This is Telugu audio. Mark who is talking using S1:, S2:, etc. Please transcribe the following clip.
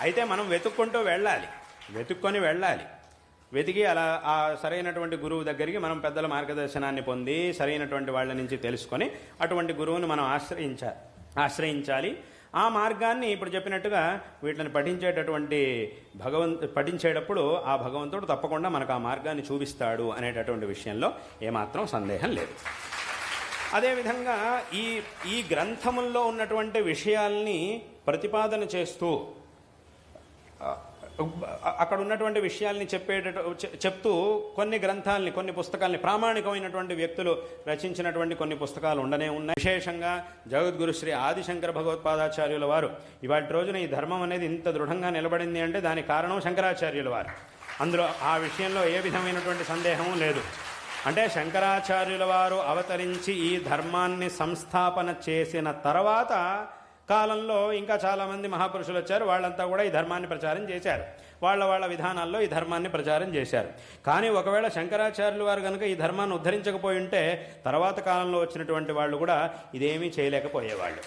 S1: అయితే మనం వెతుక్కుంటూ వెళ్ళాలి. వెతుక్కొని వెళ్ళాలి. వెతికి అలా ఆ సరైనటువంటి గురువు దగ్గరికి మనం పెద్దల మార్గదర్శనాన్ని పొంది సరైనటువంటి వాళ్ళ నుంచి తెలుసుకొని అటువంటి గురువుని మనం ఆశ్రయించాలి ఆశ్రయించాలి. ఆ మార్గాన్ని ఇప్పుడు చెప్పినట్టుగా వీటిని పఠించేటటువంటి భగవంతు పఠించేటప్పుడు ఆ భగవంతుడు తప్పకుండా మనకు ఆ మార్గాన్ని చూపిస్తాడు అనేటటువంటి విషయంలో ఏమాత్రం సందేహం లేదు. అదేవిధంగా ఈ ఈ గ్రంథముల్లో ఉన్నటువంటి విషయాల్ని ప్రతిపాదన చేస్తూ అక్కడ ఉన్నటువంటి విషయాల్ని చెప్పేట చెప్తూ కొన్ని గ్రంథాలని కొన్ని పుస్తకాల్ని ప్రామాణికమైనటువంటి వ్యక్తులు రచించినటువంటి కొన్ని పుస్తకాలు ఉండనే ఉన్నాయి. విశేషంగా జగద్గురు శ్రీ ఆదిశంకర భగవత్పాదాచార్యుల వారు. ఇవాటి రోజున ఈ ధర్మం అనేది ఇంత దృఢంగా నిలబడింది అంటే దాని కారణం శంకరాచార్యుల వారు. అందులో ఆ విషయంలో ఏ విధమైనటువంటి సందేహం లేదు. అంటే శంకరాచార్యుల వారు అవతరించి ఈ ధర్మాన్ని సంస్థాపన చేసిన తర్వాత కాలంలో ఇంకా చాలామంది మహాపురుషులు వచ్చారు వాళ్ళంతా కూడా ఈ ధర్మాన్ని ప్రచారం చేశారు. వాళ్ళ వాళ్ళ విధానాల్లో ఈ ధర్మాన్ని ప్రచారం చేశారు. కానీ ఒకవేళ శంకరాచార్యులు వారు కనుక ఈ ధర్మాన్ని ఉద్ధరించకపోయి ఉంటే తర్వాత కాలంలో వచ్చినటువంటి వాళ్ళు కూడా ఇదేమీ చేయలేకపోయేవాళ్ళు.